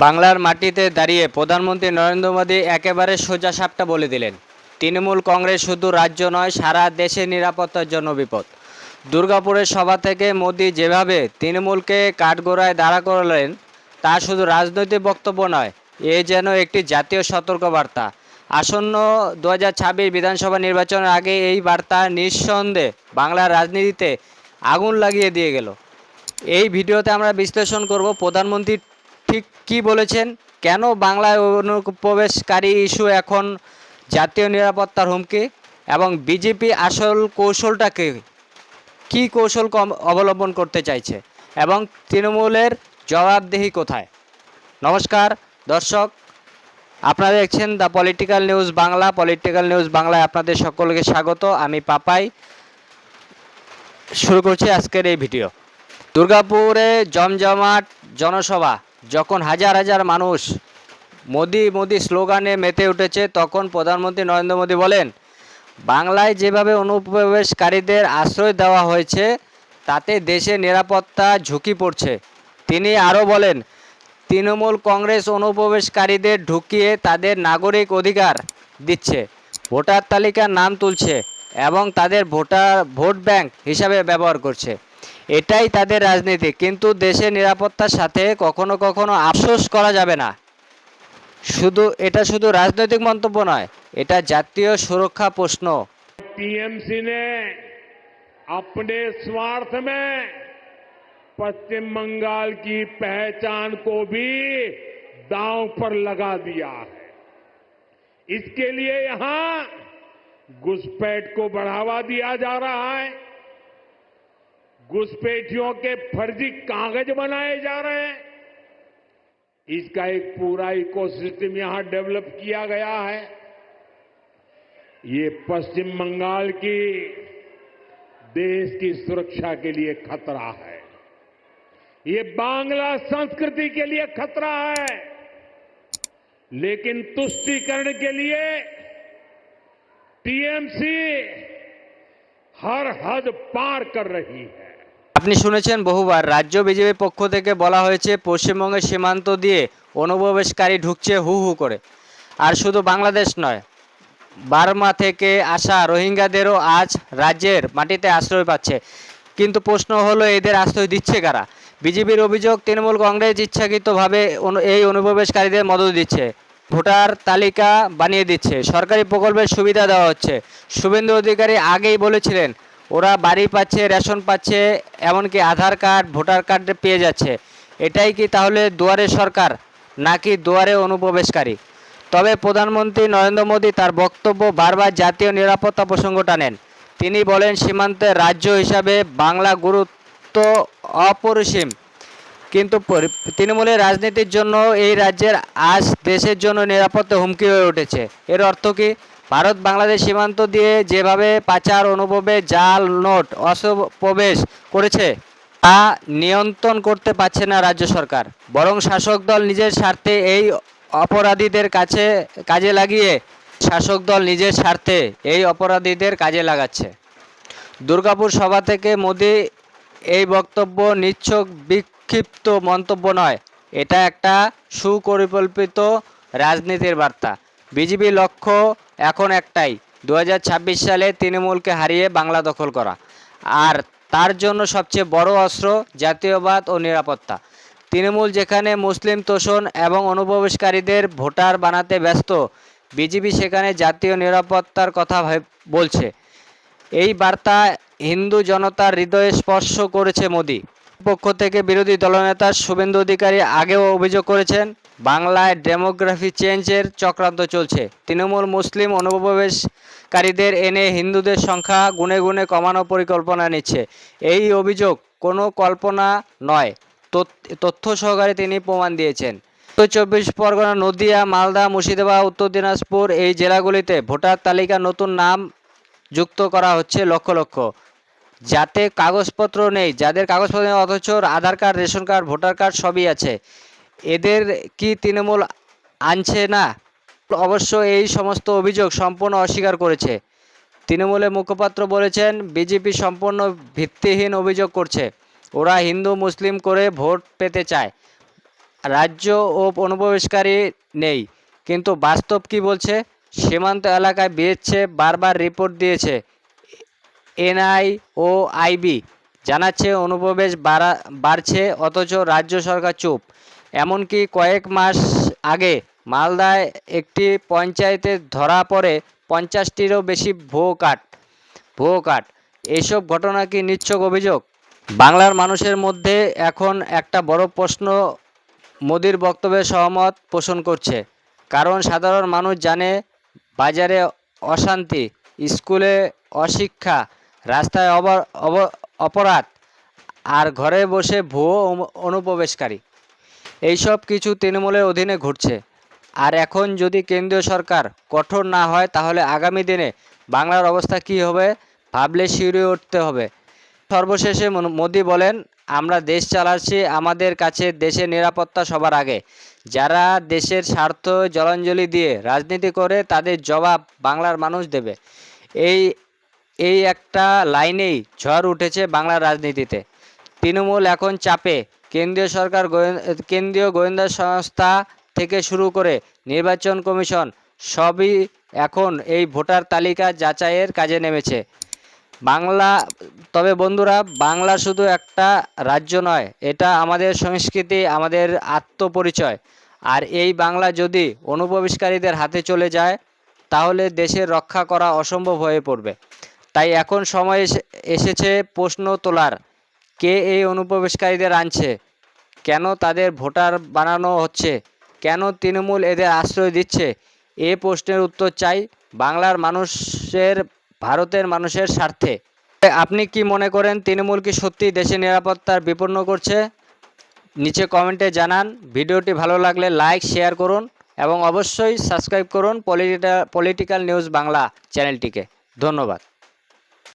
বাংলার মাটিতে দাঁড়িয়ে প্রধানমন্ত্রী নরেন্দ্র মোদী একেবারে সোজা সাপটা বলে দিলেন। তৃণমূল কংগ্রেস শুধু রাজ্য নয়, সারা দেশে নিরাপত্তার জন্য বিপদ। দুর্গাপুরের সভা থেকে মোদী যেভাবে তৃণমূলকে কাঠগোড়ায় দাঁড়া করলেন, তা শুধু রাজনৈতিক বক্তব্য নয়, এ যেন একটি জাতীয় সতর্কবার্তা। আসন্ন দু হাজার ছাব্বিশ বিধানসভা নির্বাচনের আগে এই বার্তা নিঃসন্দেহে বাংলার রাজনীতিতে আগুন লাগিয়ে দিয়ে গেল। এই ভিডিওতে আমরা বিশ্লেষণ করব প্রধানমন্ত্রী ঠিক কি বলেছেন? কেন বাংলায় অনুপ্রবেশকারী ইস্যু এখন জাতীয় নিরাপত্তার হুমকি? এবং বিজেপি আসল কৌশলটাকে কি কৌশল অবলম্বন করতে চাইছে? এবং তৃণমূলের জবাবদেহি কোথায়? নমস্কার, দর্শক, আপনারা দেখছেন the political news Bangla. Political news বাংলায় আপনাদের সকলকে স্বাগত। আমি পাপাই। শুরু করছি আজকের এই ভিডিও। দুর্গাপুরে জমজমাট জনসভা। যখন হাজার হাজার মানুষ মোদি মোদি স্লোগানে মেতে উঠেছে, তখন প্রধানমন্ত্রী নরেন্দ্র মোদী বলেন, বাংলায় যেভাবে অনুপ্রবেশকারীদের আশ্রয় দেওয়া হয়েছে, তাতে দেশের নিরাপত্তা ঝুঁকি পড়ছে। তিনি আরও বলেন, তৃণমূল কংগ্রেস অনুপ্রবেশকারীদের ঢুকিয়ে তাদের নাগরিক অধিকার দিচ্ছে, ভোটার তালিকার নাম তুলছে এবং তাদের ভোটার, ভোট ব্যাংক হিসাবে ব্যবহার করছে। এটাই তাদের রাজনীতি কিন্তু দেশের নিরাপত্তার সাথে কখনো কখনো আফসোস করা যাবে না শুধু এটা শুধু রাজনৈতিক মন্তব্য নয় এটা জাতীয় সুরক্ষা প্রশ্ন टीएमसी ने अपने स्वार्थ में पश्चिम बंगाल की पहचान को भी दांव पर लगा दिया है इसके लिए यहां घुसपैठ को बढ़ावा दिया जा रहा है घुसपैठियों के फर्जी कागज़ बनाए जा रहे हैं। इसका एक पूरा इकोसिस्टम यहाँ डेवलप किया गया है। ये पश्चिम बंगाल की देश की सुरक्षा के लिए खतरा है। ये बांग्ला संस्कृति के लिए खतरा है। लेकिन तुष्टीकरण के लिए टीएमसी हर हद पार कर रही है। আপনি শুনেছেন বহুবার, রাজ্য বিজেপির পক্ষ থেকে বলা হয়েছে পশ্চিমবঙ্গের সীমান্ত দিয়ে অনুপ্রবেশকারী ঢুকছে হু হু করে। আর শুধু বাংলাদেশ নয়, বার্মা থেকে আসা রোহিঙ্গাদেরও আজ রাজ্যের মাটিতে আশ্রয় পাচ্ছে। কিন্তু প্রশ্ন হলো, এদের আশ্রয় দিচ্ছে কারা? বিজেপির অভিযোগ, তৃণমূল কংগ্রেস ইচ্ছাকৃতভাবে এই অনুপ্রবেশকারীদের মদত দিচ্ছে। ভোটার তালিকা বানিয়ে দিচ্ছে। সরকারি প্রকল্পের সুবিধা দেওয়া হচ্ছে। শুভেন্দু অধিকারী আগেই বলেছিলেন ওরা বাড়ি পাচ্ছে, রেশন পাচ্ছে, এমনকি আধার কার্ড, ভোটার কার্ড পেয়ে যাচ্ছে। এটাই কি তাহলে দুয়ারে সরকার, নাকি দুয়ারে অনুপ্রবেশকারী? তবে প্রধানমন্ত্রী নরেন্দ্র মোদী তার বক্তব্য বারবার জাতীয় নিরাপত্তা প্রসঙ্গ টানেন। তিনি বলেন, সীমান্তে রাজ্য হিসাবে বাংলা গুরুত্ব অপরিসীম। কিন্তু তৃণমূলের রাজনীতির জন্য এই রাজ্যের আজ দেশের জন্য নিরাপত্তা হুমকি হয়ে উঠেছে। এর অর্থ কি? ভারত বাংলাদেশ সীমান্ত দিয়ে যেভাবে পাচার অনুভবে জাল নোট অসপ্রবেশ করেছে, তা নিয়ন্ত্রণ করতে পারছে না রাজ্য সরকার। বরং শাসক দল নিজের স্বার্থে এই অপরাধীদের কাছে, কাজে লাগিয়ে শাসক দল নিজের স্বার্থে এই অপরাধীদের কাজে লাগাচ্ছে। দুর্গাপুর সভা থেকে মোদি এই বক্তব্য নিচ্ছক বিক্ষিপ্ত মন্তব্য নয়, এটা একটা সুপরিকল্পিত রাজনীতির বার্তা। বিজেপির লক্ষ্য এখন একটাই দু হাজার ছাব্বিশ সালে তৃণমূলকে হারিয়ে বাংলা দখল করা। আর তার জন্য সবচেয়ে বড় অস্ত্র জাতীয়বাদ ও নিরাপত্তা। তৃণমূল যেখানে মুসলিম তোষণ এবং অনুপ্রবেশকারীদের ভোটার বানাতে ব্যস্ত বিজেপি সেখানে জাতীয় নিরাপত্তার কথা বলছে। এই বার্তা হিন্দু জনতার হৃদয়ে স্পর্শ করেছে মোদি। পক্ষ থেকে বিরোধী দলনেতা শুভেন্দু অধিকারী আগেও অভিযোগ করেছেন, বাংলায় ডেমোগ্রাফি চেঞ্জের চক্রান্ত চলছে। তৃণমূল মুসলিম অনুপ্রবেশকারীদের এনে হিন্দুদের সংখ্যা গুণে গুণে কমানো পরিকল্পনা নিচ্ছে। এই অভিযোগ কোনো কল্পনা নয়। তথ্য সহকারে তিনি প্রমাণ দিয়েছেন। উত্তর চব্বিশ পরগনা, নদিয়া, মালদা, মুর্শিদাবাদ, উত্তর দিনাজপুর এই জেলাগুলিতে ভোটার তালিকা নতুন নাম যুক্ত করা হচ্ছে লক্ষ লক্ষ। যাতে কাগজপত্র নেই, যাদের কাগজপত্র নেই, অথচ Aadhaar card, ration card, voter card সবই আছে। এদের কি তৃণমূল আনছে না? অবশ্য এই সমস্ত অভিযোগ সম্পূর্ণ অস্বীকার করেছে। তৃণমূলের মুখপাত্র বলেছেন, বিজেপি সম্পূর্ণ ভিত্তিহীন অভিযোগ করছে। ওরা হিন্দু, মুসলিম করে ভোট পেতে চায়। রাজ্য ও অনুপ্রবেশকারী নেই। কিন্তু বাস্তব কি বলছে? সীমান্ত এলাকায় বেড়েছে বারবার রিপোর্ট দিয়েছে। এনআই ও আইবি জানাচ্ছে অনুপ্রবেশ বাড়া, বাড়ছে অথচ রাজ্য সরকার চুপ। এমনকি কয়েক মাস আগে মালদায় একটি পঞ্চায়েতে ধরা পড়ে পঞ্চাশটিরও বেশি ভুয়ো কার্ড। ভুয়ো কার্ড। এইসব ঘটনা কি নিচ্ছক অভিযোগ? বাংলার মানুষের মধ্যে এখন একটা বড় প্রশ্ন মোদির বক্তব্যে সহমত পোষণ করছে। কারণ সাধারণ মানুষ জানে, বাজারে অশান্তি, স্কুলে অশিক্ষা রাস্তায় অপরাধ আর ঘরে বসে ভুয়ো অনুপ্রবেশকারী। এইসব কিছু তৃণমূলের অধীনে ঘটছে আর এখন যদি কেন্দ্রীয় সরকার কঠোর না হয়, তাহলে আগামী দিনে বাংলার অবস্থা কী হবে ভাবলে শিউরে উঠতে হবে। সর্বশেষে মোদি বলেন, আমরা দেশ চালাচ্ছি, আমাদের কাছে দেশের নিরাপত্তা সবার আগে। যারা দেশের স্বার্থ জলাঞ্জলি দিয়ে রাজনীতি করে, তাদের জবাব বাংলার মানুষ দেবে। এই এই একটা লাইনেই ঝড় উঠেছে বাংলার রাজনীতিতে। তৃণমূল এখন চাপে। কেন্দ্রীয় সরকার কেন্দ্রীয় গোয়েন্দা সংস্থা থেকে শুরু করে নির্বাচন কমিশন সবই এখন এই ভোটার তালিকা যাচাইয়ের কাজে নেমেছে। বাংলা, তবে বন্ধুরা, বাংলা শুধু একটা রাজ্য নয়, এটা আমাদের সংস্কৃতি, আমাদের আত্মপরিচয়। আর এই বাংলা যদি অনুপ্রবেশকারীদের হাতে চলে যায়, তাহলে দেশের রক্ষা করা অসম্ভব হয়ে পড়বে। তাই এখন সময় এসে- এসেছে প্রশ্ন তোলার। কে এই অনুপ্রবেশকারীদের আনছে? কেন তাদের ভোটার বানানো হচ্ছে? কেন তৃণমূল এদের আশ্রয় দিচ্ছে? এ প্রশ্নের উত্তর চাই বাংলার মানুষের, ভারতের মানুষের স্বার্থে। আপনি কি মনে করেন তৃণমূল কি সত্যি দেশের নিরাপত্তার বিপন্ন করছে? নিচে কমেন্টে জানান। ভিডিওটি ভালো লাগলে লাইক, শেয়ার করুন এবং অবশ্যই সাবস্ক্রাইব করুন পলিটিক্যাল নিউজ বাংলা চ্যানেলটিকে। ধন্যবাদ।